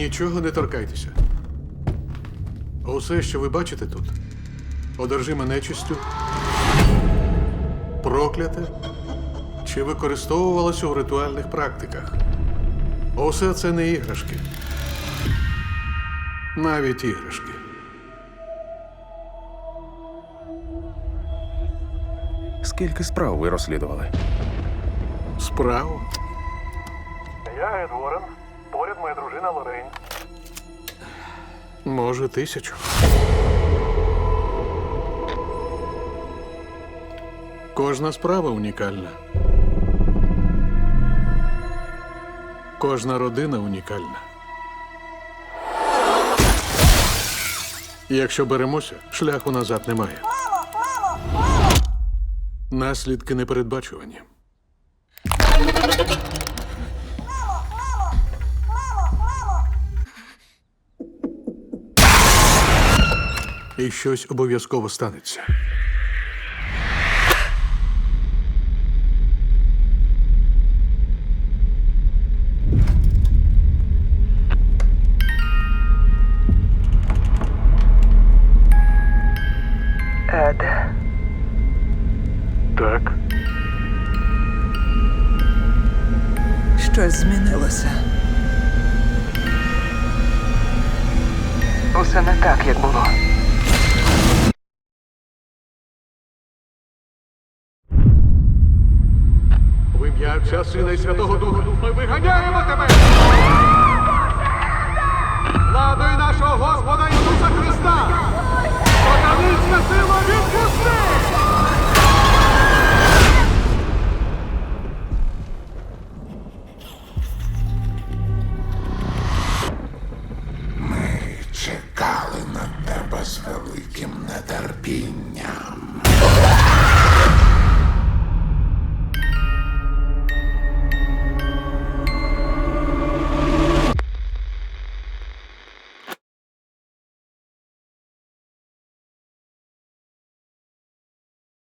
Нічого не торкайтеся. Усе, що ви бачите тут, одержиме нечистю, прокляте чи використовувалося у ритуальних практиках. Усе це не іграшки. Навіть іграшки. Скільки справ ви розслідували? Справу. Я Ед Уоррен. Поряд моя дружина Лорейн. Може, тисячу. Кожна справа унікальна. Кожна родина унікальна. Якщо беремося, шляху назад немає. Наслідки непередбачувані. І щось обов'язково станеться. Ед, Так. щось змінилося. Усе не так, як було. В ім'я Отця Сина і Святого Духа ми виганяємо тебе! Владою нашого Господа Ісуса Христа! Сатанинська сила відпусти! Чекали на тебе з великим нетерпінням.